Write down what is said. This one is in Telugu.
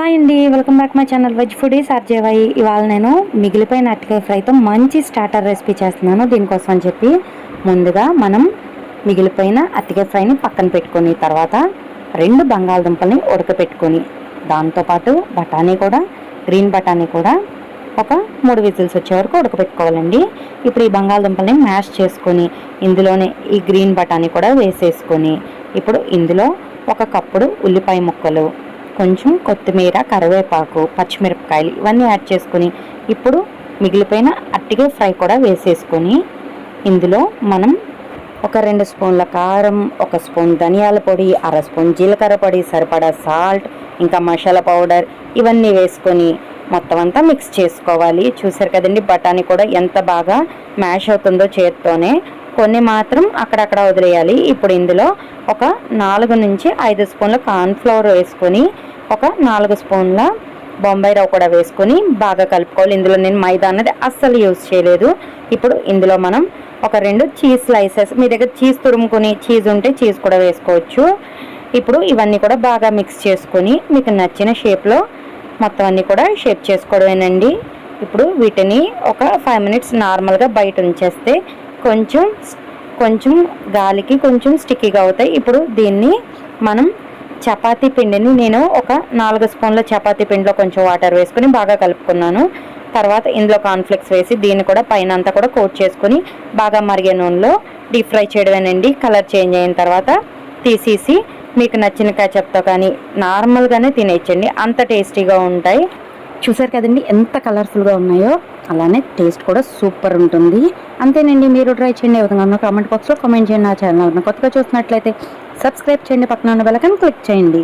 హాయ్ అండి welcome back my channel veg foodies RJY. ఇవాళ నేను మిగిలిపోయిన అరటికాయ ఫ్రైతో మంచి స్టార్టర్ రెసిపీ చేస్తున్నాను దీనికోసం అని చెప్పి ముందుగా మనం మిగిలిపోయిన అరటికాయ ఫ్రైని పక్కన పెట్టుకొని తర్వాత రెండు బంగాళదుంపల్ని ఉడకపెట్టుకొని దాంతోపాటు బఠానీ కూడా గ్రీన్ బఠానీ కూడా ఒక మూడు విజిల్స్ వచ్చే వరకు ఉడకపెట్టుకోవాలండి. ఇప్పుడు ఈ బంగాళదుంపల్ని మ్యాష్ చేసుకొని ఇందులోనే ఈ గ్రీన్ బఠానీ కూడా వేసేసుకొని ఇప్పుడు ఇందులో ఒక కప్పుడు ఉల్లిపాయ ముక్కలు కొంచెం కొత్తిమీర కరివేపాకు పచ్చిమిరపకాయలు ఇవన్నీ యాడ్ చేసుకొని ఇప్పుడు మిగిలిపోయిన అట్టిగే ఫ్రై కూడా వేసేసుకొని ఇందులో మనం ఒక రెండు స్పూన్ల కారం ఒక స్పూన్ ధనియాల పొడి అర స్పూన్ జీలకర్ర పొడి సరిపడా సాల్ట్ ఇంకా మసాలా పౌడర్ ఇవన్నీ వేసుకొని మొత్తం అంతా మిక్స్ చేసుకోవాలి. చూసారు కదండి బఠానీ కూడా ఎంత బాగా మ్యాష్ అవుతుందో చేత్తోనే కొన్ని మాత్రం అక్కడక్కడ వదిలేయాలి. ఇప్పుడు ఇందులో ఒక నాలుగు నుంచి ఐదు స్పూన్ల కార్న్ఫ్లవర్ వేసుకొని ఒక నాలుగు స్పూన్ల బొంబాయి రవ్వ కూడా వేసుకొని బాగా కలుపుకోవాలి. ఇందులో నేను మైదా అనేది అస్సలు యూజ్ చేయలేదు. ఇప్పుడు ఇందులో మనం ఒక రెండు చీజ్ స్లైసెస్ మీ దగ్గర చీజ్ తురుముకుని చీజ్ ఉంటే చీజ్ కూడా వేసుకోవచ్చు. ఇప్పుడు ఇవన్నీ కూడా బాగా మిక్స్ చేసుకొని మీకు నచ్చిన షేప్లో మొత్తం అన్నీ కూడా షేప్ చేసుకోవడమేనండి. ఇప్పుడు వీటిని ఒక ఫైవ్ మినిట్స్ నార్మల్గా బయట ఉంచేస్తే కొంచెం కొంచెం గాలికి కొంచెం స్టిక్కీగా అవుతాయి. ఇప్పుడు దీన్ని మనం చపాతీ పిండిని నేను ఒక నాలుగు స్పూన్ల చపాతీ పిండిలో కొంచెం వాటర్ వేసుకొని బాగా కలుపుకున్నాను. తర్వాత ఇందులో కాన్ఫ్లెక్స్ వేసి దీన్ని కూడా పైన అంతా కూడా కోట్ చేసుకుని బాగా మరిగే నూనెలో డీప్ ఫ్రై చేయడమేనండి. కలర్ చేంజ్ అయిన తర్వాత తీసేసి మీకు నచ్చిన కచప్తో కానీ నార్మల్గానే తినేయచ్చండి. అంత టేస్టీగా ఉంటాయి. చూసారు కదండి ఎంత కలర్ఫుల్గా ఉన్నాయో అలానే టేస్ట్ కూడా సూపర్ ఉంటుంది. అంతేనండి మీరు ట్రై చేయండి ఏ విధంగా కామెంట్ బాక్స్లో కామెంట్ చేయండి. నా ఛానల్ కొత్తగా చూసినట్లయితే సబ్స్క్రైబ్ చేయండి పక్కన ఉన్న బెలకన్ క్లిక్ చేయండి.